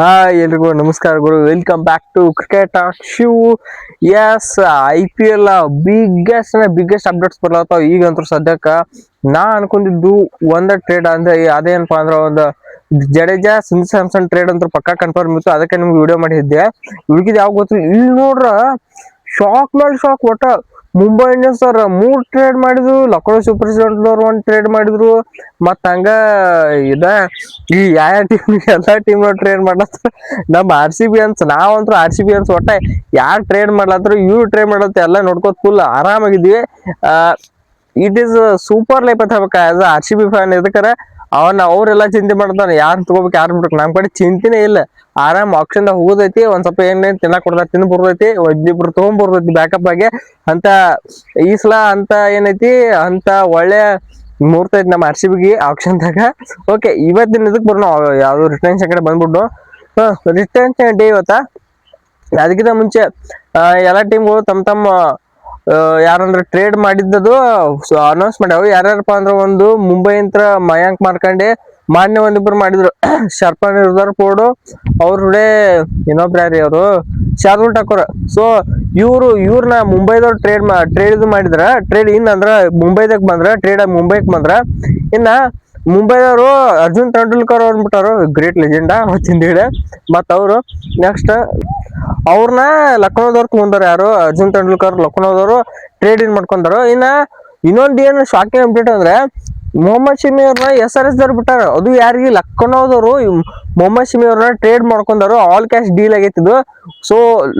Hi ಎಲ್ರಿಗೂ ನಮಸ್ಕಾರ ಗುರು. Welcome back to cricket Shiv S I P L biggest biggest updates ಬರ್ಲತ್ತಾವ ಈಗಂತೂ ಸದ್ಯಕ್ಕ. ನಾ ಅನ್ಕೊಂಡಿದ್ದು ಒಂದ ಟ್ರೇಡ್ ಅಂದ್ರೆ ಅದೇನಪ್ಪಾ ಅಂದ್ರೆ ಒಂದು ಜಡೇಜಾ ಸಿಂಧು ಸ್ಯಾಮ್ಸನ್ ಟ್ರೇಡ್ ಅಂತ ಪಕ್ಕಾ ಕನ್ಫರ್ಮ್ ಇತ್ತು. ಅದಕ್ಕೆ ನಿಮ್ಗೆ ವಿಡಿಯೋ ಮಾಡಿದ್ದೆ. ಉಳ್ಕಿದ್ ಯಾವ ಗೊತ್ತು? ಇಲ್ಲಿ ನೋಡ್ರ ಶಾಕ್ ಮೇಲೆ ಶಾಕ್ ಒಟ್ಟ ಮುಂಬೈ ಇಂಡಿಯನ್ಸ್ ಅವ್ರ ಮೂರ್ ಟ್ರೇಡ್ ಮಾಡಿದ್ರು, ಲಕ್ನೋ ಸೂಪರ್ ಅವ್ರು ಒಂದ್ ಟ್ರೇಡ್ ಮಾಡಿದ್ರು. ಮತ್ತ ಹಂಗ ಇದ, ಈ ಯಾವ ಟೀಮ್ ಎಲ್ಲಾ ಟೀಮ್ ಟ್ರೇಡ್ ಮಾಡ್ಲತ್ತಾರ ನಮ್ ಆರ್ ಸಿ ಬಿ ಅನ್ಸ್ ನಾವಂತೂ ಆರ್ ಸಿ ಬಿ ಅನ್ಸ್ ಒಟ್ಟ ಯಾರ್ ಟ್ರೇಡ್ ಮಾಡ್ಲತ್ತಾರ ಇವ್ರು ಟ್ರೇಡ್ ಮಾಡತ್ತ ಎಲ್ಲ ನೋಡ್ಕೋತ ಫುಲ್ ಆರಾಮಾಗಿದ್ವಿ ಇಟ್ ಈಸ್ ಸೂಪರ್ ಲೈಫ್ ಅಂತ ಹೇಳ್ಬೇಕು as R C B fan ಇದಕ್ಕರ ಅವನ್ನ ಅವ್ರೆಲ್ಲ ಚಿಂತೆ ಮಾಡ್ತಾನೆ ಯಾರು ತಗೋಬೇಕು ಯಾರು ಬಿಡ್ಬೇಕು? ನಮ್ ಕಡೆ ಚಿಂತೆನೇ ಇಲ್ಲ. ಆರಾಮ್ ಆಪ್ಷನ್ ಹೋಗೋದೈತಿ, ಒಂದ್ ಸ್ವಲ್ಪ ಏನೇನ್ ತಿನ್ನಕ್ ಕೊಡ್ತಾರ ತಿಂದ್ ಬರ್ತೈತಿ ಒಬ್ಬಿಬ್ರು ತಗೊಂಡ್ ಬ್ಯಾಕಪ್ ಆಗಿ. ಅಂತ ಈ ಸಲ ಅಂತ ಏನೈತಿ, ಅಂತ ಒಳ್ಳೆ ಮುಹೂರ್ತ ಐತಿ ನಮ್ಮ ಆರ್ ಸಿ ಬಿಗೆ ಆಪ್ಷನ್ದಾಗ ಓಕೆ ಇವತ್ತಿನ ಇದಕ್ ಬರೋಣ, ಯಾವ್ದು ರಿಟರ್ನ್ಸ್ ಕಡೆ ಬಂದ್ಬಿಟ್ಟು. ರಿಟರ್ನ್ಸ್ ಡೇ ಇವತ್ತ? ಅದಕ್ಕಿಂತ ಮುಂಚೆ ಎಲ್ಲಾ ಟೀಮ್ಗಳು ತಮ್ಮ ತಮ್ಮ ಯಾರಂದ್ರೆ ಟ್ರೇಡ್ ಮಾಡಿದ್ದದು ಅನೌನ್ಸ್ ಮಾಡ್ಯಾವ ಯಾರ್ಯಾರಪ್ಪ ಅಂದ್ರೆ ಒಂದು ಮುಂಬೈ ಅಂತ ಮಯಾಂಕ್ ಮಾರ್ಕಂಡೆ ಮಾನ್ಯ ಒಂದಿಬ್ರು ಮಾಡಿದ್ರು. ಶರ್ಪಾ ಇರ್ದಾರ್ ಪೋಡು ಅವ್ರ ಇನ್ನೊಬ್ರು ಯಾರಿ ಅವರು? ಶಾರ್ದುಲ್ ಠಾಕೂರ್ ಸೊ ಇವ್ರು ಇವ್ರನ್ನ ಮುಂಬೈದವ್ರು ಟ್ರೇಡ್ ಟ್ರೇಡ್ ಇದು ಮಾಡಿದ್ರ ಟ್ರೇಡ್ ಇನ್ ಅಂದ್ರ ಮುಂಬೈದಾಗ ಬಂದ್ರ ಟ್ರೇಡ್ ಮುಂಬೈಕ್ ಬಂದ್ರ. ಇನ್ನ ಮುಂಬೈದವರು ಅರ್ಜುನ್ ತೆಂಡೂಲ್ಕರ್ ಅವ್ರು ಬಿಟ್ಟಾರು ಗ್ರೇಟ್ ಲೆಜೆಂಡ ಅವತ್ತಿಂದ ಮತ್ತ ಅವರು ನೆಕ್ಸ್ಟ್ ಅವ್ರನ್ನ ಲಕ್ನೋದವ್ರು ತಗೊಂಡಾರ ಯಾರು? ಅರ್ಜುನ್ ತೆಂಡೂಲ್ಕರ್ ಲಕ್ನೋದವರು ಟ್ರೇಡ್ ಇನ್ ಮಾಡ್ಕೊಂಡಾರು. ಇನ್ನ ಇನ್ನೊಂದ್ ಏನು ಶಾಕಿಂಗ್ ಅಪ್ಡೇಟ್ ಅಂದ್ರೆ ಮೊಹಮ್ಮದ್ ಶಮಿ ಅವ್ರನ್ನ ಎಸ್ ಆರ್ ಎಸ್ ದವ್ರು ಬಿಟ್ಟಾರ. ಅದು ಯಾರಿಗೆ? ಲಕ್ನೋದವರು ಮೊಹಮ್ಮದ್ ಶಮಿ ಅವ್ರನ್ನ ಟ್ರೇಡ್ ಮಾಡ್ಕೊಂಡಾರು. ಆಲ್ ಕ್ಯಾಶ್ ಡೀಲ್ ಆಗೈತಿದ್ದು ಸೊ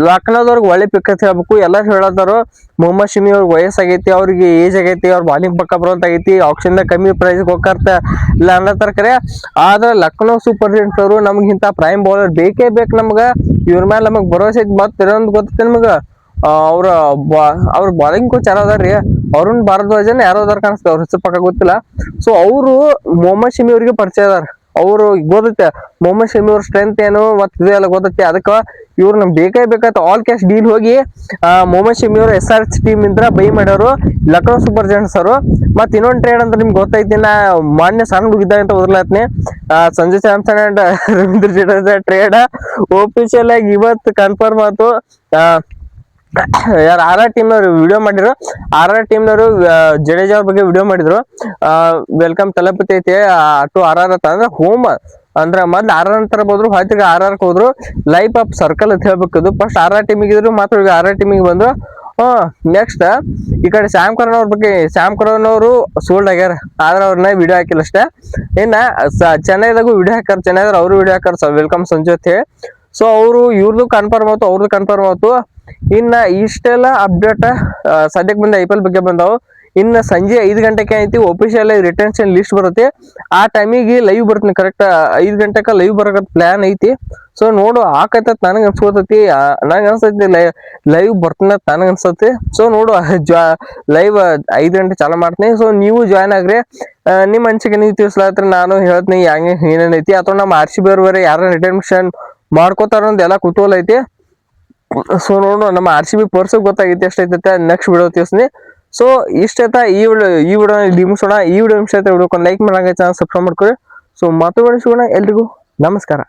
ಲಕ್ನೋದವ್ರಿಗೆ ಒಳ್ಳೆ ಪಿಕ್ ಅಂತ ಹೇಳ್ಬೇಕು. ಎಲ್ಲರೂ ಹೇಳತ್ತಾರು ಮೊಹಮ್ಮದ್ ಶಮಿ ಅವ್ರಿಗೆ ವಯಸ್ಸಾಗೈತಿ, ಅವ್ರಿಗೆ ಏಜ್ ಆಗೈತಿ, ಅವ್ರ ಬಾಲಿಂಗ್ ಪಕ್ಕ ಬರೋಂತ ಆಗೈತಿ ಆಪ್ಷನ್ ಕಮ್ಮಿ ಪ್ರೈಸ್ ಹೋಗ್ಕರ್ತ ಇಲ್ಲ ಅನ್ನತ್ತಾರ ಕರೆ. ಆದ್ರೆ ಲಕ್ನೋ ಸೂಪರ್ ಜೆಂಟ್ಸ್ ಅವರು ನಮ್ಗೆ ಇಂಥ ಪ್ರೈಮ್ ಬೌಲರ್ ಬೇಕೇ ಬೇಕು ನಮ್ಗೆ. ಇವ್ರ ಮೇಲೆ ನಮಗ್ ಭರವಸೆ ಐತಿ ಮತ್ತೆ ಇನ್ನೊಂದ್ ಗೊತ್ತೈತಿ ನಿಮಗ? ಅವ್ರ ಅವ್ರ ಬಾಲಿಂಗ್ ಕೋಚ್ ಯಾರೋ ಅದಾರ್ರಿ ಅರುಣ್ ಭಾರದ್ವಾಜನ್ ಯಾರೋ ಅದಾರ ಕಾಣಿಸ್ತದೆ, ಅವ್ರ ಹೆಸರು ಪಕ್ಕ ಗೊತ್ತಿಲ್ಲ. ಸೊ ಅವರು ಮೊಹಮ್ಮದ್ ಶಮಿ ಅವ್ರಿಗೆ ಪರಿಚಯ ಅದಾರ. ಅವರು ಗೊತ್ತೈತೆ, ಮೊಹಮ್ಮದ್ ಶಮಿ ಅವ್ರ ಸ್ಟ್ರೆಂತ್ ಏನು, ಮತ್ತೆ ಇದು ಎಲ್ಲ ಗೊತ್ತೈತೆ. ಅದಕ್ಕೆ ಇವ್ರು ನಮ್ಗೆ ಬೇಕೇ ಬೇಕಾಯ್ತು. ಆಲ್ ಕ್ಯಾಶ್ ಡೀಲ್ ಹೋಗಿ ಮೊಹಮ್ಮದ್ ಶಮಿ ಅವರು ಎಸ್ ಆರ್ ಎಚ್ ಟೀಮ್ ಇಂದ ಬೈ ಮಾಡ್ಯಾರು ಲಕ್ನೋ ಸೂಪರ್ ಜೆಂಟ್ಸ್ ಅವರು. ಮತ್ತೆ ಇನ್ನೊಂದು ಟ್ರೇಡ್ ಅಂದ್ರೆ ನಿಮ್ಗೆ ಗೊತ್ತೈತಿ ನಾ ಮಾನ್ಯ ಸಣ್ಣ ಹುಡುಗಿದ್ದಾಗ ಅಂತ ಓದ್ಲಾತ್ನಿ. Sanjay Samson and Ravindra Jadeja trade official ಆಗಿ ಇವತ್ತು ಕನ್ಫರ್ಮ್ ಆಯ್ತು ಯಾರು ಆರ್ ಆರ್ ಟೀಮ್ನವರು ವಿಡಿಯೋ ಮಾಡಿದ್ರು. ಆರ್ ಆರ್ ಟೀಮ್ನವರು ಜಡೇಜಾ ಅವ್ರ ಬಗ್ಗೆ ವಿಡಿಯೋ ಮಾಡಿದ್ರು. ವೆಲ್ಕಮ್ ತಲಪತಿ ಐತಿ ಟು ಆರ್ ಆರ್ ಅಂತ. ಅಂದ್ರೆ ಹೋಮ್ ಅಂದ್ರ ಮೊದ್ಲು ಆರ್ ಆರ್ ಅಂತ ಹೋದ್ರು ಹೊತ್ತಿಗೆ ಆರ್ ಆರ್ ಹೋದ್ರು. ಲೈಫ್ ಆಫ್ ಸರ್ಕಲ್ ಅಂತ ಹೇಳ್ಬೇಕದು ಫಸ್ಟ್ ಆರ್ ಆರ್ ಟೀಮಿಗೆ ಇದ್ರು ಮಾತ್ರ ಈಗ ಆರ್ ಆರ್ ಟೀಮಿಗೆ ಬಂದ್ರು ನೆಕ್ಸ್ಟ್ ಈ ಕಡೆ ಶ್ಯಾಮ್ ಕರಣ್ ಅವ್ರ ಬಗ್ಗೆ ಶ್ಯಾಮ್ ಕರಣ್ ಅವರು ಸೋಲ್ಡ್ ಆಗ್ಯಾರ. ಆದ್ರೆ ಅವ್ರನ್ನ ವಿಡಿಯೋ ಹಾಕಿಲ್ಲ ಅಷ್ಟೇ. ಇನ್ನ ಚೆನ್ನೈದಾಗೂ ವಿಡಿಯೋ ಹಾಕಾರ ಚೆನ್ನೈದಾಗ ಅವರು ವಿಡಿಯೋ ಹಾಕಾರ ವೆಲ್ಕಮ್ ಸಂಜೆ ಅಂತ ಹೇಳಿ. ಸೊ ಅವರು ಇವ್ರದ್ದು ಕನ್ಫರ್ಮ್ ಆಯ್ತು ಅವ್ರದ್ದು ಕನ್ಫರ್ಮ್ ಆಯ್ತು. ಇನ್ನ ಇಷ್ಟೆಲ್ಲ ಅಪ್ಡೇಟ್ ಸದ್ಯಕ್ಕೆ ಬಂದ ಐ ಪಿ ಎಲ್ ಬಗ್ಗೆ ಬಂದವು. ಇನ್ನ ಸಂಜೆ ಐದು ಗಂಟೆಗೆ ಐತಿ ಒಫಿಷಿಯಲ್ ರಿಟೆನ್ಷನ್ ಲಿಸ್ಟ್ ಬರುತ್ತೆ. ಆ ಟೈಮಿಗೆ ಲೈವ್ ಬರ್ತೀನಿ ಕರೆಕ್ಟ್ ಐದು ಗಂಟೆಗೆ ಲೈವ್ ಬರಕ ಪ್ಲಾನ್ ಐತಿ. ಸೊ ನೋಡು ಆಕೈತ ನನಗೆ ಅನ್ಸ್ಕೊತೈತಿ ನನಗೆ ಅನ್ಸೈತಿ ಲೈವ್ ಬರ್ತೀನಿ ಅಂತ ನನಗೆ ಅನ್ಸತ್ತೆ ಸೊ ನೋಡು ಲೈವ್ ಐದು ಗಂಟೆ ಚಾಲು ಮಾಡ್ತೀನಿ. ಸೊ ನೀವು ಜಾಯ್ನ್ ಆಗ್ರಿ. ನಿಮ್ಮ ಅನಿಸಿಕೆ ನೀವು ತಿಳಿಸ್ಲಾತ್ರ, ನಾನು ಹೇಳ್ತೀನಿ ಹೆಂಗೆ ಏನೇನೈತಿ ಅಥವಾ ನಮ್ಮ ಆರ್ ಸಿ ಬಿ ಅವ್ರ ಬೇರೆ ಯಾರು ರಿಟರ್ನ್ಷನ್ ಮಾಡ್ಕೋತಾರ ಅಂತ ಎಲ್ಲ ಕುತೂಹಲ ಐತಿ. ಸೊ ನೋಡು, ನಮ್ಮ ಆರ್ ಸಿ ಬಿ ಪರ್ಸ್ ಗೊತ್ತಾಗೈತಿ ಎಷ್ಟೈತೆ ನೆಕ್ಸ್ಟ್ ವಿಡಿಯೋ ತಿಳಿಸ್ತೀನಿ. ಸೊ ಇಷ್ಟೈತ ಈ ವಿಡಿಯೋ ಈ ವಿಡಿಯೋ ಮುಗಿಸೋಣ ಈ ವಿಡಿಯೋ ಇಷ್ಟ ಐತೆ ವಿಡಿಯೋಕ್ಕೆ ಲೈಕ್ ಮಾಡಂಗ ಚಾನಲ್ ಸಬ್ಸ್ಕ್ರೈಬ್ ಮಾಡ್ಕೊರಿ ಸೊ ಮತ್ತೆ ಬೆಳೆಸೋಣ ಎಲ್ರಿಗೂ. ನಮಸ್ಕಾರ.